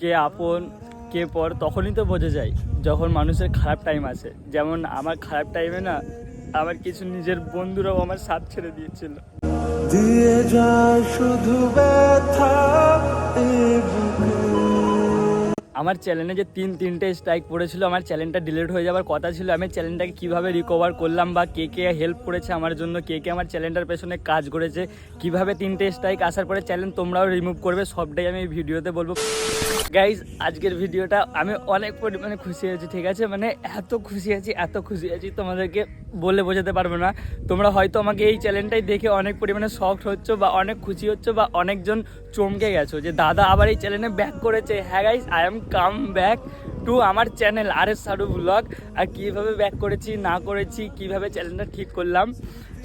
কে আপন, কে পর, তখনই তো বোঝা যায় যখন মানুষের খারাপ টাইম আসে। যেমন আমার খারাপ টাইমে না, আমার কিছু নিজের বন্ধুরাও আমার সাথ ছেড়ে দিয়েছিল। দিয়ে যায় শুধু ব্যথা আমার চ্যানেলে যে তিন, তিনটে স্ট্রাইক পড়েছিল, আমার চ্যানেলটা ডিলিট হয়ে যাওয়ার কথা ছিল। আমি চ্যানেলটাকে কীভাবে রিকভার করলাম বা কে কে হেল্প করেছে আমার জন্য, কে কে আমার চ্যানেলটার পেছনে কাজ করেছে, কীভাবে তিনটে স্ট্রাইক আসার পরে চ্যানেল তোমরাও রিমুভ করবে, সবটাই আমি ভিডিওতে বলব। গাইজ আজকের ভিডিওটা আমি অনেক পরিমাণে খুশি হয়েছি, ঠিক আছে? মানে এত খুশি আছি, এত খুশি আছি, তোমাদেরকে বলে বোঝাতে পারব না। তোমরা হয়তো আমাকে এই চ্যানেলটাই দেখে অনেক পরিমাণে শখ হচ্ছ বা অনেক খুশি হচ্ছ বা অনেকজন চমকে গেছো যে, দাদা আবার এই চ্যানেলে ব্যাক করেছে। হ্যাঁ guys I am come back to আমার চ্যানেল আর এস সারু ব্লগ আর কীভাবে ব্যাক করেছি, না করেছি, কীভাবে চ্যানেলটা ঠিক করলাম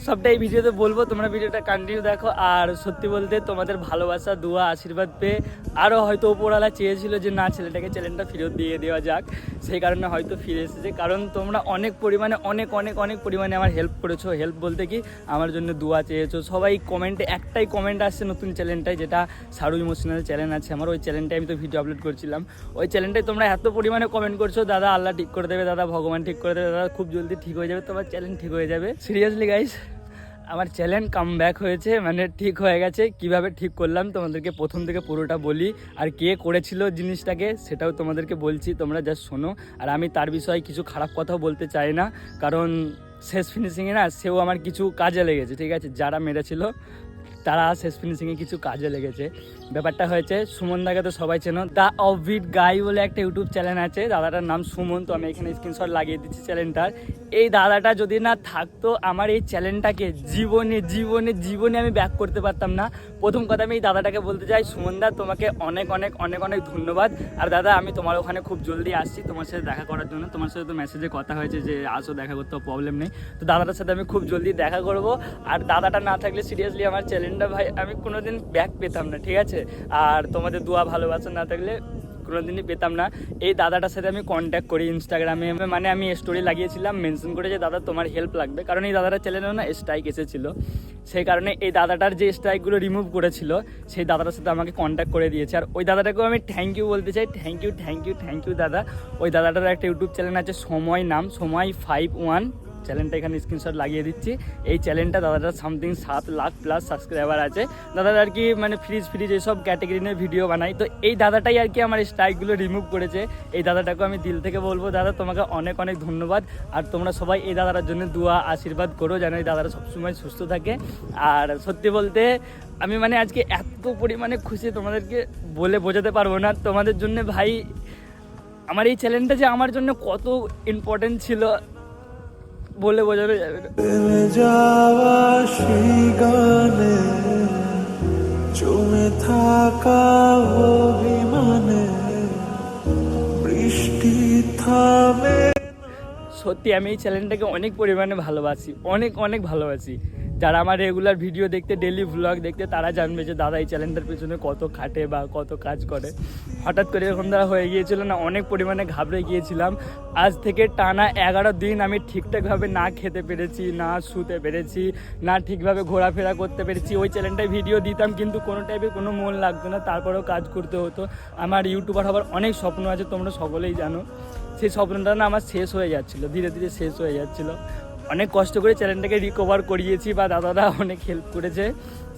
সবটাই ভিডিওতে বলব, তোমরা ভিডিওটা কন্টিনিউ দেখো। আর সত্যি বলতে তোমাদের ভালোবাসা, দোয়া, আশীর্বাদ পেয়ে আরও হয়তো ওপরওয়ালা চেয়েছিল যে, না, ছেলেটাকে চ্যানেলটা ফেরত দিয়ে দেওয়া যাক। সেই কারণে হয়তো ফিরে এসেছে। কারণ তোমরা অনেক পরিমাণে, অনেক অনেক অনেক পরিমাণে আমার হেল্প করেছ। হেল্প বলতে কি, আমার জন্য দোয়া চেয়েছো। সবাই কমেন্টে একটাই কমেন্ট আসছে নতুন চ্যানেলটায় যেটা সারু ইমোশনাল চ্যানেল আছে। আমার ওই চ্যানেলটায় আমি তো ভিডিও আপলোড করছিলাম। ওই চ্যানেলটায় তোমরা এত পরিমাণে কমেন্ট করছ, দাদা আল্লাহ ঠিক করে দেবে, দাদা ভগবান ঠিক করে দেবে, দাদা খুব জলদি ঠিক হয়ে যাবে, তোমার চ্যানেল ঠিক হয়ে যাবে। সিরিয়াসলি গাইস আমার চ্যালেঞ্জ কাম ব্যাক হয়েছে মানে ঠিক হয়ে গেছে। কীভাবে ঠিক করলাম, তোমাদেরকে প্রথম থেকে পুরোটা বলি। আর কে করেছিল জিনিসটাকে, সেটাও তোমাদেরকে বলছি, তোমরা জাস্ট শোনো। আর আমি তার বিষয়ে কিছু খারাপ কথাও বলতে চাই না, কারণ শেষ ফিনিশিংয়ে না, সেও আমার কিছু কাজে লেগেছে, ঠিক আছে? যারা মেরেছিল তারা শেষ ফিনিশিংয়ে কিছু কাজে লেগেছে। ব্যাপারটা হয়েছে, সুমন দাকে তো সবাই চেনো। দ্য অফবিট গাই বলে একটা ইউটিউব চ্যানেল আছে। দাদাটার নাম সুমন, তো আমি এখানে স্ক্রিনশট লাগিয়ে দিচ্ছি চ্যানেলটার। এই দাদাটা যদি না থাকতো, আমার এই চ্যানেলটাকে জীবনে জীবনে জীবনে আমি ব্যাক করতে পারতাম না। প্রথম কথা আমি এই দাদাটাকে বলতে চাই, সুমন দা, তোমাকে অনেক অনেক অনেক অনেক ধন্যবাদ। আর দাদা, আমি তোমার ওখানে খুব জলদি আসছি তোমার সাথে দেখা করার জন্য। তোমার সাথে তো মেসেজে কথা হয়েছে যে, আসো, দেখা করতে প্রবলেম নেই। তো দাদাটার সাথে আমি খুব জলদি দেখা করব। আর দাদাটা না থাকলে সিরিয়াসলি আমার চ্যানেলটা ভাই, আমি কোনোদিন ব্যাক পেতাম না, ঠিক আছে? আর তোমাদের দোয়া ভালোবাসা না থাকলে কোনোদিনই পেতাম না। এই দাদাটার সাথে আমি কন্ট্যাক্ট করি ইনস্টাগ্রামে মানে আমি স্টোরি লাগিয়েছিলাম মেনশন করে যে, দাদা, তোমার হেল্প লাগবে। কারণ এই দাদাটার চ্যানেলেও না স্ট্রাইক এসেছিল। সেই কারণে এই দাদাটার যে স্ট্রাইকগুলো রিমুভ করেছিল, সেই দাদাটার সাথে আমাকে কন্ট্যাক্ট করে দিয়েছে। আর ওই দাদাটাকেও আমি থ্যাংক ইউ বলতে চাই। Thank you thank you thank you দাদা। ওই দাদাটার একটা ইউটিউব চ্যানেল আছে, সময় নাম, সময় ফাইভ ওয়ান চ্যানেলটা এখানে স্ক্রিনশট লাগিয়ে দিচ্ছি। এই চ্যানেলটা দাদাটার সামথিং সাত লাখ প্লাস সাবস্ক্রাইবার আছে। দাদাটা আর কি মানে ফ্রিজ ফ্রিজ এইসব ক্যাটাগরি নিয়ে ভিডিও বানাই তো এই দাদাটাই আর কি আমার স্ট্রাইকগুলো রিমুভ করেছে। এই দাদাটাকে আমি দিল থেকে বলব, দাদা, তোমাকে অনেক অনেক ধন্যবাদ। আর তোমরা সবাই এই দাদাটার জন্য দোয়া, আশীর্বাদ করো যেন এই দাদাটা সবসময় সুস্থ থাকে। আর সত্যি বলতে, আমি মানে আজকে এত পরিমাণে খুশি তোমাদেরকে বলে বোঝাতে পারব না। তোমাদের জন্য ভাই, আমার এই চ্যানেলটা যে আমার জন্য কত ইম্পর্টেন্ট ছিল বলে বোঝানো যাবে না। যাওয়া সেই গানে জমে থাকা অভিমানে বৃষ্টি থামে। সত্যি আমি এই চ্যানেলটাকে অনেক পরিমাণে ভালোবাসি অনেক অনেক ভালোবাসি। যারা আমার রেগুলার ভিডিও দেখতে ডেলি ভ্লগ দেখতে, তারা জানবে যে দাদা এই চ্যানেলটার পেছনে কত খাটে বা কত কাজ করে। হঠাৎ করে এরকম দ্বারা হয়ে গিয়েছিল না, অনেক পরিমাণে ঘাবড়ে গিয়েছিলাম। আজ থেকে টানা এগারো দিন আমি ঠিকঠাকভাবে না খেতে পেরেছি, না শুতে পেরেছি, না ঠিকভাবে ঘোরাফেরা করতে পেরেছি। ওই চ্যানেলটায় ভিডিও দিতাম, কিন্তু কোনো টাইপের কোনো মন লাগতো না, তারপরেও কাজ করতে হতো। আমার ইউটিউবার হবার অনেক স্বপ্ন আছে, তোমরা সকলেই জানো। সেই স্বপ্নটা না আমার শেষ হয়ে যাচ্ছিল, ধীরে ধীরে শেষ হয়ে যাচ্ছিল। অনেক কষ্ট করে চ্যানেলটাকে রিকভার করিয়েছি বা দাদারা অনেক হেল্প করেছে,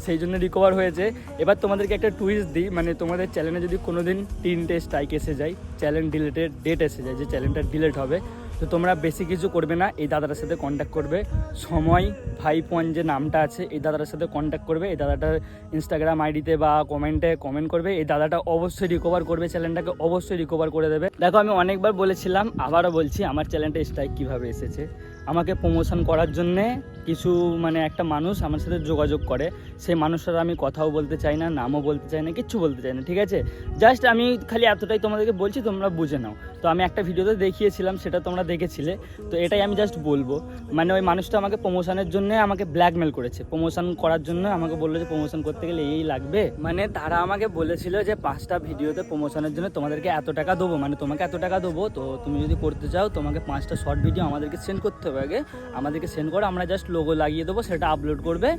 সেই জন্য রিকভার হয়েছে। এবার তোমাদেরকে একটা টুইস্ট দিই মানে তোমাদের চ্যানেলে যদি কোনো দিন তিনটে স্ট্রাইক এসে যায় চ্যানেল ডিলেটের ডেট এসে যায়, যে চ্যানেলটা ডিলেট হবে, তো তোমরা বেশি কিছু করবে না, এই দাদাটার সাথে কন্ট্যাক্ট করবে। সময় ফাইভ ওয়ান যে নামটা আছে, এই দাদাটার সাথে কন্ট্যাক্ট করবে, এই দাদাটার ইনস্টাগ্রাম আইডিতে বা কমেন্টে কমেন্ট করবে, এই দাদাটা অবশ্যই রিকভার করবে চ্যানেলটাকে অবশ্যই রিকভার করে দেবে। দেখো, আমি অনেকবার বলেছিলাম, আবারও বলছি, আমার চ্যানেলটা স্ট্রাইক কীভাবে এসেছে। আমাকে প্রমোশন করার জন্যে কিছু মানে একটা মানুষ আমার সাথে যোগাযোগ করে। সেই মানুষটার আমি কথাও বলতে চাই না, নামও বলতে চাই না, কিচ্ছু বলতে চাই না, ঠিক আছে? জাস্ট আমি খালি এতটাই তোমাদেরকে বলছি, তোমরা বুঝে নাও। তো আমি একটা ভিডিওতে দেখিয়েছিলাম, সেটা তোমরা দেখেছিলে। তো এটাই আমি জাস্ট বলব। মানে ওই মানুষটা আমাকে প্রমোশনের জন্য আমাকে ব্ল্যাকমেল করেছে। প্রমোশন করার জন্য আমাকে বলল যে প্রমোশন করতে গেলে এই লাগবে। মানে তারা আমাকে বলেছিল যে পাঁচটা ভিডিওতে প্রমোশনের জন্য তোমাদেরকে এত টাকা দেবো মানে তোমাকে এত টাকা দেবো, তো তুমি যদি করতে চাও তোমাকে পাঁচটা শর্ট ভিডিও আমাদেরকে সেন্ড করতে হবে। যাবে আগে আমাদেরকে সেন্ড করে, আমরা জাস্ট লোগো লাগিয়ে দেবো, সেটা আপলোড করবে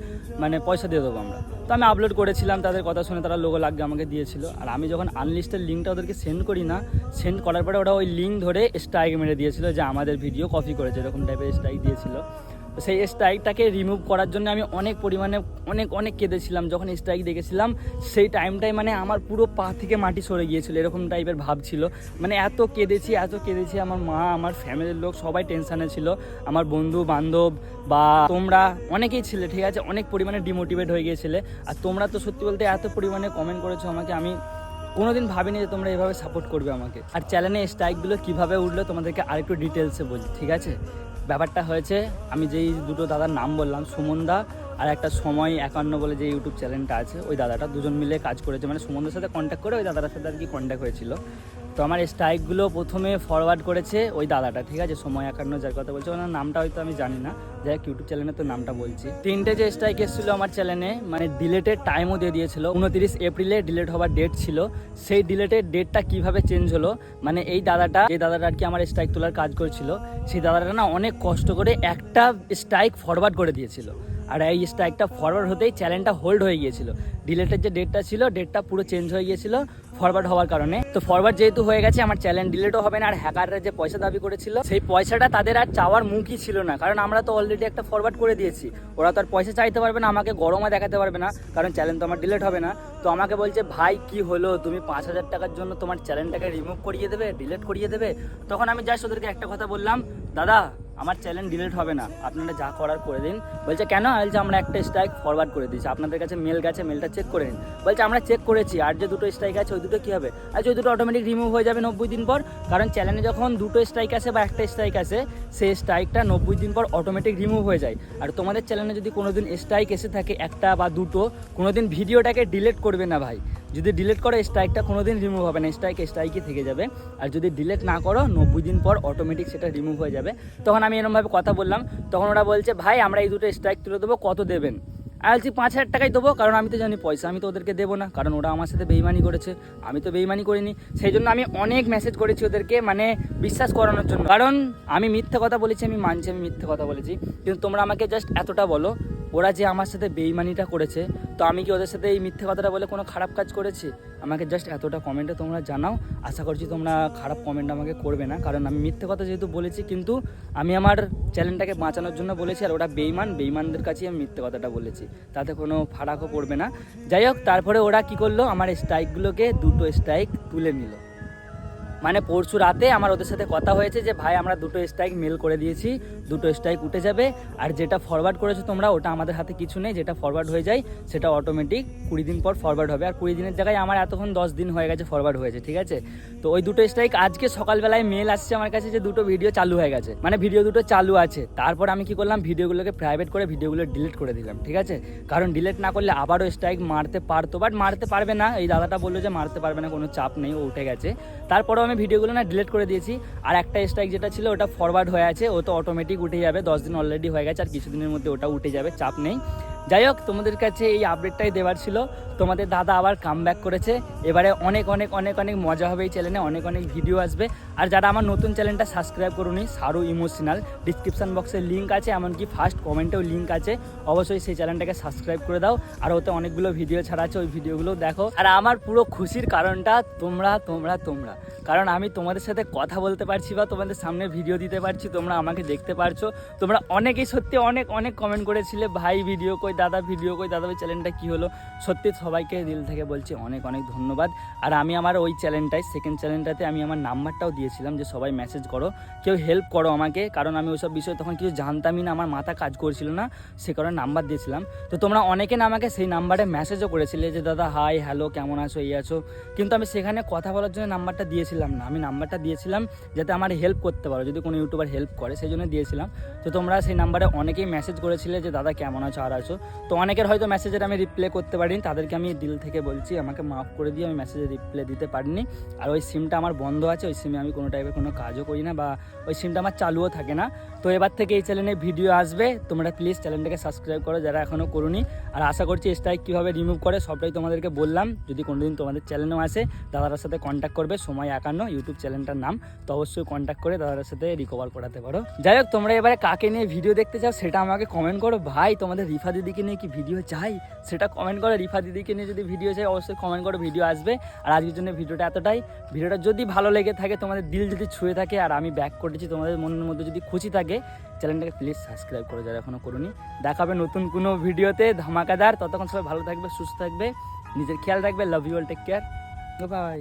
মানে পয়সা দিয়ে দেবো আমরা। তো আমি আপলোড করেছিলাম, তাদের কথা শুনে তারা লোগো লাগবে আমাকে দিয়েছিল। আর আমি যখন আনলিস্টের লিঙ্কটা ওদেরকে সেন্ড করি না সেন্ড করার পরে ওরা ওই লিঙ্ক ধরে স্ট্রাইক মেরে দিয়েছিল যে আমাদের ভিডিও কপি করেছে, এরকম টাইপের স্ট্রাইক দিয়েছিল। তো সেই স্ট্রাইকটাকে রিমুভ করার জন্য আমি অনেক পরিমাণে, অনেক অনেক কেঁদেছিলাম। যখন স্ট্রাইক দেখেছিলাম, সেই টাইমটাই মানে আমার পুরো পা থেকে মাটি সরে গিয়েছিল, এরকম টাইপের ভাব ছিল। মানে এত কেঁদেছি এত কেঁদেছি, আমার মা, আমার ফ্যামিলির লোক সবাই টেনশানে ছিল। আমার বন্ধু বান্ধব বা তোমরা, অনেকেই ছিলে, ঠিক আছে? অনেক পরিমাণে ডিমোটিভেট হয়ে গিয়েছিলে। আর তোমরা তো সত্যি বলতে এত পরিমাণে কমেন্ট করেছ আমাকে, আমি কোনোদিন ভাবিনি যে তোমরা এভাবে সাপোর্ট করবে আমাকে। আর চ্যানেলে স্ট্রাইকগুলো কীভাবে উঠল তোমাদেরকে আরেকটু ডিটেলসে বলছি ঠিক আছে? ব্যাপারটা হয়েছে, আমি যেই দুটো দাদার নাম বললাম, সুমন দা আর একটা সময় একান্ন বলে যে ইউটিউব চ্যানেলটা আছে, ওই দাদাটা দুজন মিলে কাজ করেছে। মানে সুমনদের সাথে কন্ট্যাক্ট করে ওই দাদাটার সাথে আর কি কন্ট্যাক্ট হয়েছিল। তো আমার স্ট্রাইকগুলো প্রথমে ফরওয়ার্ড করেছে ওই দাদাটা, ঠিক আছে? সময় একান্ন যার কথা বলছে। ওনার নামটা হয়তো আমি জানি না। যাই হোক ইউটিউব চ্যানেলে তো নামটা বলছি। তিনটে যে স্ট্রাইক এসেছিল আমার চ্যানেলে মানে ডিলেটের টাইমও দিয়ে দিয়েছিল। উনতিরিশ এপ্রিলে ডিলেট হওয়ার ডেট ছিল। সেই ডিলেটের ডেটটা কীভাবে চেঞ্জ হলো? মানে এই দাদাটা এই দাদাটা আর কি আমার স্ট্রাইক তোলার কাজ করছিল। সেই দাদাটা না অনেক কষ্ট করে একটা স্ট্রাইক ফরওয়ার্ড করে দিয়েছিল। আর এই স্ট্রাইকটা ফরওয়ার্ড হতেই চ্যানেলটা হোল্ড হয়ে গিয়েছিল। ডিলেটের যে ডেটটা ছিল ডেটটা পুরো চেঞ্জ হয়ে গিয়েছিল ফরওয়ার্ড হওয়ার কারণে। তো ফরওয়ার্ড যেহেতু হয়ে গেছে, আমার চ্যানেল ডিলেটও হবে না, আর হ্যাকাররা যে পয়সা দাবি করেছিল, সেই পয়সাটা তাদের আর চাওয়ার মুখই ছিল না। কারণ আমরা তো অলরেডি একটা ফরওয়ার্ড করে দিয়েছি। ওরা তো আর পয়সা চাইতে পারবে না, আমাকে গরমে দেখাতে পারবে না, কারণ চ্যানেল তো আমার ডিলেট হবে না। তো আমাকে বলছে, ভাই, কি হলো? তুমি পাঁচ হাজার টাকার জন্য তোমার চ্যানেলটাকে রিমুভ করিয়ে দেবে ডিলেট করিয়ে দেবে? তখন আমি জাস্ট ওদেরকে একটা কথা বললাম, দাদা আমার চ্যানেল ডিলিট হবে না। আপনারা যা করার করে দিন। বলছে, কেন? বলছে, আমরা একটা স্ট্রাইক ফরওয়ার্ড করে দিয়েছি। আপনাদের কাছে মেল গেছে মেলটা চেক করে নিন। বলছে, আমরা চেক করেছি, আর যে দুটো স্ট্রাইক আছে, ওই দুটো কী হবে? আর ওই দুটো অটোমেটিক রিমুভ হয়ে যাবে নব্বই দিন পর, কারণ চ্যানেলে যখন দুটো স্ট্রাইক আসে বা একটা স্ট্রাইক আসে, সেই স্ট্রাইকটা নব্বই দিন পর অটোমেটিক রিমুভ হয়ে যায়। আর তোমাদের চ্যানেলে যদি কোনোদিন স্ট্রাইক এসে থাকে একটা বা দুটো, কোনোদিন ভিডিওটাকে ডিলিট করবে না ভাই। যদি ডিলেট করো স্ট্রাইকটা কোনোদিন রিমুভ হবে না। স্ট্রাইক স্ট্রাইকই থেকে যাবে। আর যদি ডিলেট না করো, নব্বই দিন পর অটোমেটিক সেটা রিমুভ হয়ে যাবে। তখন আমি এরমভাবে কথা বললাম। তখন ওরা বলছে, ভাই, আমরা এই দুটো স্ট্রাইক তুলে দেবো, কত দেবেন? আমি বলছি, পাঁচ হাজার টাকাই দেবো, কারণ আমি তো জানি পয়সা, আমি তো ওদেরকে দেবো না। কারণ ওরা আমার সাথে বেইমানি করেছে। আমি তো বেইমানি করিনি। সেই জন্য আমি অনেক মেসেজ করেছি ওদেরকে মানে বিশ্বাস করানোর জন্য। কারণ আমি মিথ্যে কথা বলেছি, আমি মানছি, আমি মিথ্যে কথা বলেছি। কিন্তু তোমরা আমাকে জাস্ট এতটা বলো ওরা যে আমার সাথে বেইমানিটা করেছে, তো আমি কি ওদের সাথে এই মিথ্যে কথাটা বলে কোনো খারাপ কাজ করেছি? আমাকে জাস্ট এতটা কমেন্টে তোমরা জানাও। আশা করছি তোমরা খারাপ কমেন্ট আমাকে করবে না, কারণ আমি মিথ্যে কথা যেহেতু বলেছি, কিন্তু আমি আমার চ্যানেলটাকে বাঁচানোর জন্য বলেছি, আর ওরা বেইমান, বেইমানদের কাছেই আমি মিথ্যে কথাটা বলেছি। তাতে কোনো ফারাকও পড়বে না। যাই হোক, তারপরে ওরা কি করল? আমার স্ট্রাইকগুলোকে দুটো স্ট্রাইক তুলে নিল। মানে পরশু রাতে আমার ওদের সাথে কথা হয়েছে যে, ভাই, আমরা দুটো স্ট্রাইক মেল করে দিয়েছি, দুটো স্ট্রাইক উঠে যাবে, আর যেটা ফরওয়ার্ড করেছ তোমরা, ওটা আমাদের হাতে কিছু নেই, যেটা ফরওয়ার্ড হয়ে যায়, সেটা অটোমেটিক কুড়ি দিন পর ফরওয়ার্ড হবে। আর কুড়ি দিনের জায়গায় আমার এতক্ষণ দশ দিন হয়ে গেছে ফরওয়ার্ড হয়েছে, ঠিক আছে? তো ওই দুটো স্ট্রাইক আজকে সকালবেলায় মেল আসছে আমার কাছে যে, দুটো ভিডিও চালু হয়ে গেছে। মানে ভিডিও দুটো চালু আছে। তারপর আমি কি করলাম? ভিডিওগুলোকে প্রাইভেট করে ভিডিওগুলো ডিলিট করে দিলাম, ঠিক আছে? কারণ ডিলিট না করলে আবারও স্ট্রাইক মারতে পারতো বাট মারতে পারবে না। এই দাদাটা বলল যে, মারতে পারবে না, কোনো চাপ নেই, ও উঠে গেছে। তারপরেও আমি ভিডিওগুলো না ডিলিট করে দিয়েছি। আর একটা স্ট্রাইক যেটা ছিল, ওটা ফরওয়ার্ড হয়ে আছে, ও তো অটোমেটিক উঠে যাবে, দশ দিন অলরেডি হয়ে গেছে, আর কিছুদিনের মধ্যে ওটা উঠে যাবে, চাপ নেই। যাই হোক, তোমাদের কাছে এই আপডেটটাই দেওয়ার ছিল। তোমাদের দাদা আবার কাম করেছে। এবারে অনেক অনেক অনেক অনেক মজা হবে এই চ্যানেলে অনেক অনেক ভিডিও আসবে। আর যারা আমার নতুন চ্যানেলটা সাবস্ক্রাইব করুনি, সারু ইমোশনাল ডিসক্রিপশন বক্সে লিঙ্ক আছে, এমনকি ফার্স্ট কমেন্টেও লিঙ্ক আছে, অবশ্যই সেই চ্যানেলটাকে সাবস্ক্রাইব করে দাও। আর ওতে অনেকগুলো ভিডিও ছাড়া আছে, ওই ভিডিওগুলো দেখো। আর আমার পুরো খুশির কারণটা তোমরা তোমরা তোমরা। কারণ আমি তোমাদের সাথে কথা বলতে পারছি বা তোমাদের সামনে ভিডিও দিতে পারছি, তোমরা আমাকে দেখতে পারছ। তোমরা অনেকেই সত্যি অনেক অনেক কমেন্ট করেছিলে, ভাই ভিডিও কই দাদা ভিডিও কই দাদা ওই চ্যানেলটা কী হলো? সত্যি সবাইকে দিল থেকে বলছি অনেক অনেক ধন্যবাদ। আর আমি আমার ওই চ্যানেলটায় সেকেন্ড চ্যানেলটাতে আমি আমার নাম্বারটাও দিয়েছিলাম যে সবাই মেসেজ করো, কেউ হেল্প করো আমাকে। কারণ আমি ওইসব বিষয়ে তখন কিছু জানতামই না, আমার মাথা কাজ করছিল না, সে কারণে নাম্বার দিয়েছিলাম। তো তোমরা অনেকে না আমাকে সেই নাম্বারে মেসেজও করেছিলে যে, দাদা হাই হ্যালো কেমন আছো, এই আছো? কিন্তু আমি সেখানে কথা বলার জন্য নাম্বারটা দিয়েছিলাম না। আমি নাম্বারটা দিয়েছিলাম যাতে আমার হেল্প করতে পারো, যদি কোনো ইউটিউবার হেল্প করে, সেই জন্য দিয়েছিলাম। তো তোমরা সেই নাম্বারে অনেকেই মেসেজ করেছিলে যে, দাদা, কেমন আছো, আর আছো? তো অনেকের হয়তো মেসেজের আমি রিপ্লাই করতে পারিনি, তাদেরকে আমি দিল থেকে বলছি, আমাকে মাফ করে দিয়ে আমি মেসেজে রিপ্লাই দিতে পারিনি। আর ওই সিমটা আমার বন্ধ আছে, ওই সিমে আমি কোনো টাইপের কোনো কাজও করি না বা ওই সিমটা আমার চালুও থাকে না। তো এবার থেকে এই চ্যানেলে ভিডিও আসবে, তোমরা প্লিজ চ্যানেলটাকে সাবস্ক্রাইব করো যারা এখনও করুনি। আর আশা করছি স্ট্রাইক কীভাবে রিমুভ করে সবটাই তোমাদেরকে বললাম। যদি কোনোদিন তোমাদের চ্যানেলও আসে দাদার সাথে কন্ট্যাক্ট করবে, সময় একান্ন ইউটিউব চ্যানেলটার নাম। তো অবশ্যই কন্ট্যাক্ট করে দাদার সাথে রিকভার করাতে পারো। যাই হোক, তোমরা এবারে কাকে নিয়ে ভিডিও দেখতে চাও, সেটা আমাকে কমেন্ট করো। ভাই, তোমাদের রিফা দিদিকে নিয়ে কি ভিডিও চাই? সেটা কমেন্ট করে, রিফা দিদিকে নিয়ে যদি ভিডিও চাই, অবশ্যই কমেন্ট করে ভিডিও আসবে। আর আজকের জন্য ভিডিওটা এতটাই। ভিডিওটা যদি ভালো লেগে থাকে, তোমাদের দিল যদি ছুঁয়ে থাকে, আর আমি ব্যাক করেছি, তোমাদের মনের মধ্যে যদি খুশি থাকে চ্যানেলটাকে প্লিজ সাবস্ক্রাইব করে, যারা এখনও করুনি। দেখাবে নতুন কোনো ভিডিওতে। ধামাকাদার। ততক্ষণ সবাই ভালো থাকবে, সুস্থ থাকবে। নিজের খেয়াল রাখবে। Love you all take care bye